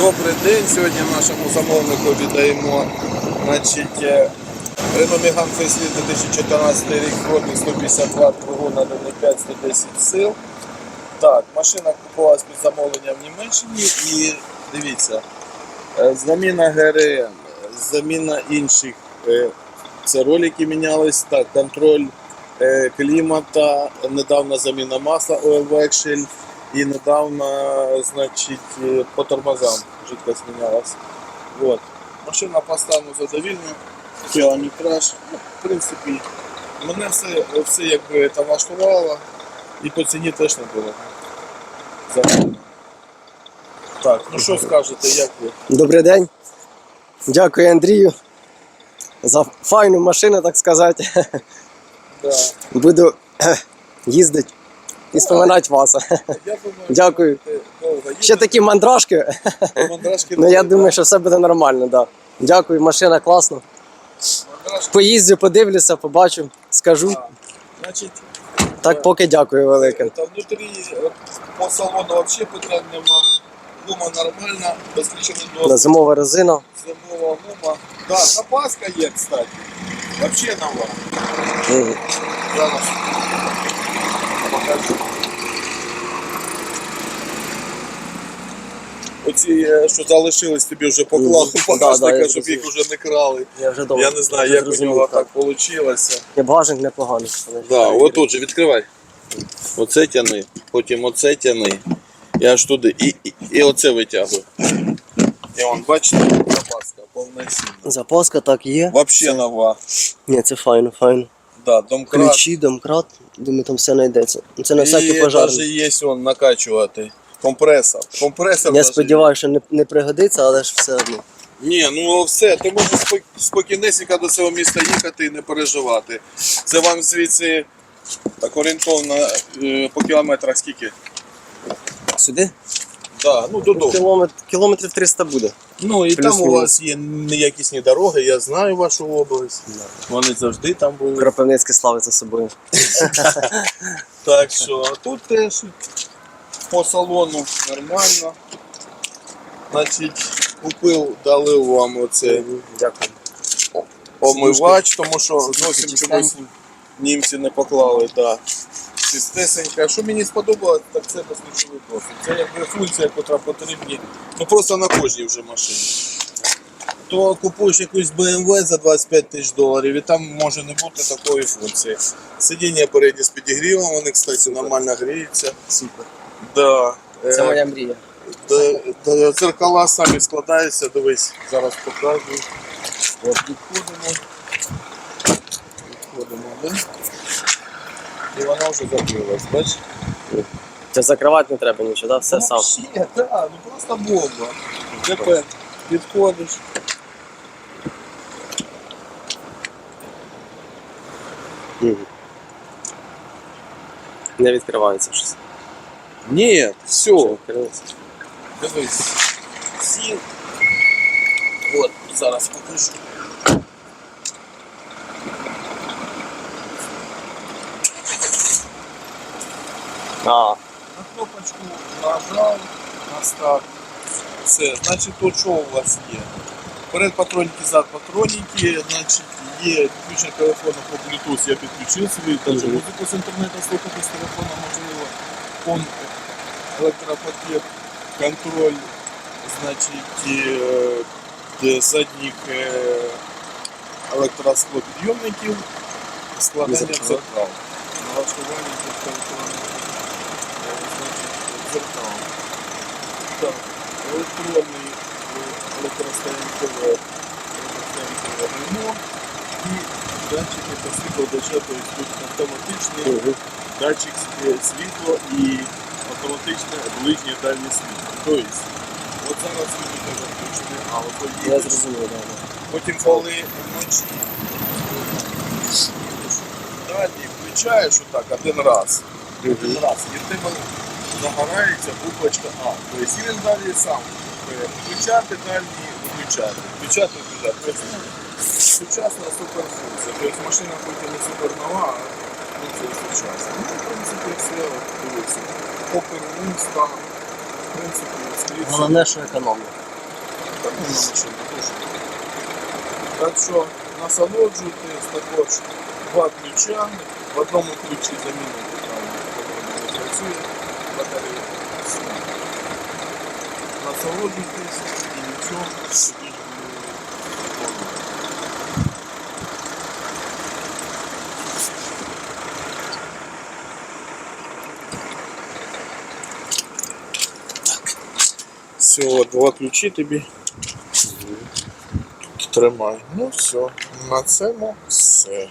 Добрий день. Сьогодні нашому замовнику віддаємо значить, е, Renault Megane Facelift 2014 рік, пробіг 150 Вт, двигун на 1.5, 110 сил. Так, машина купувалась під замовлення в Німеччині і дивіться, е, заміна ГРМ, заміна інших, е, це ролики мінялись, так, контроль клімата, недавно заміна масла Oil Vexel і недавно, значить, е, по тормозам жидкость мінялась. Вот. Машина по стану задовільна, кілометраж. Ну, в принципі, мене все, все якби там влаштувало і по ціні теж не було. Загально. Так, ну що скажете, як ви? Добрий день. Дякую Андрію за файну машину, так сказати. Да. Буду їздити і споминати вас. Дякую. Ще такі мандрашки. але я думаю, що все буде нормально. Да. Дякую, машина класна. Поїздю, подивлюся, побачу, скажу. Значить, Так поки дякую велике. Та внутрі по салону взагалі питань нема. Гума нормальна, Да, доступ, Зимова резина. зимова гума. Да, запаска є, кстати. Вообще нова. Зараз Оці, е, що залишились, тобі вже поклав у Да, да, щоб їх вже не крали. Я вже довго. Я не знаю, вже як у нього так вийшло. І багажник непоганий. Да, отут же відкривай. Оце тяни, потім оце тяни. І аж туди. І, і, і оце витягуй. І он, бачите, запаска повноцінна. Запаска так є. Вообще нова. Ні, це файно, файно. Да, домкрат. Ключі, домкрат, думаю, там все знайдеться. Це на І всякий навіть пожарний. є он накачувати. Компресор. Компресор Я сподіваюся, що не, не пригодиться, але ж все одно. Ні, ну все, ти можеш спок- спокійнесенько до цього міста їхати і не переживати. Це вам звідси так орієнтовно е, по кілометрах скільки? Сюди? Да, ну додому. Кілометр, кілометрів 300 буде. Ну і там у вас є неякісні дороги, я знаю вашу область. Вони завжди там були. Кропивницький славиться собою. Так що тут теж по салону нормально. Значить, купив, дали вам оце Дякую. омивач, тому що зовсім чомусь німці не поклали. Да. Чистесенька. Що мені сподобалось, так це безключовий доступ. Це якби функція, яка потрібні ну просто на кожній вже машині. То купуєш якусь BMW за 25 тисяч доларів і там може не бути такої функції. Сидіння передні з підігрівом, вони, кстати, нормально гріються. Супер. Да. Це Е, моя мрія. Д- д- Дзеркала самі складаються, дивись, зараз покажу. От відходимо. Відходимо, да? І вона вже закрилась, бачиш? Це закривати не треба нічого, да? все сам. Вообще, да, ну просто бомба. Тепер підходиш. Мгм. Не відкривається щось. Ні, все, Все, відкрилося. дивись. Сів. От, зараз покажу. А, На кнопочку нажав на старт. Все, значить тут що у вас є? Перед патроніки, зад патроніки, значить є підключення телефону по Bluetooth, я підключив собі, теж Мгм. музику з інтернету слухати з телефона можливо. Он електропакет, контроль, значить е, задніх е, електросклопідйомників, складання Зеркал. дзеркал. Налаштування телефону дзеркал. Так, електронний е, електростоянкове електростоянкове гальмо і датчики світлодача, тобто автоматичний. Датчик сві- світла і автоматичне ближнє дальнє світло. Тобто, от зараз він буде включений, а от Я зрозумів, да. да. потім коли вночі далі включаєш отак один раз, один раз, і в тебе загорається буквочка А. Тобто і він далі сам включати дальні, виключати, включати, виключати. Тобто, сучасна суперфункція. Тобто машина хоч і не супер нова, а функція сучасна. Ну, в принципі, все дивиться. Попер стан, в принципі, слід. Головне, що економно. Та не на машині, дуже. Так що насолоджуйтесь також два ключа. В одному ключі замінити там, не працює батарея. Насолоджуйтесь і нічого собі не виконуйте. Все, два ключі тобі. Тримай. Ну все, на цьому все.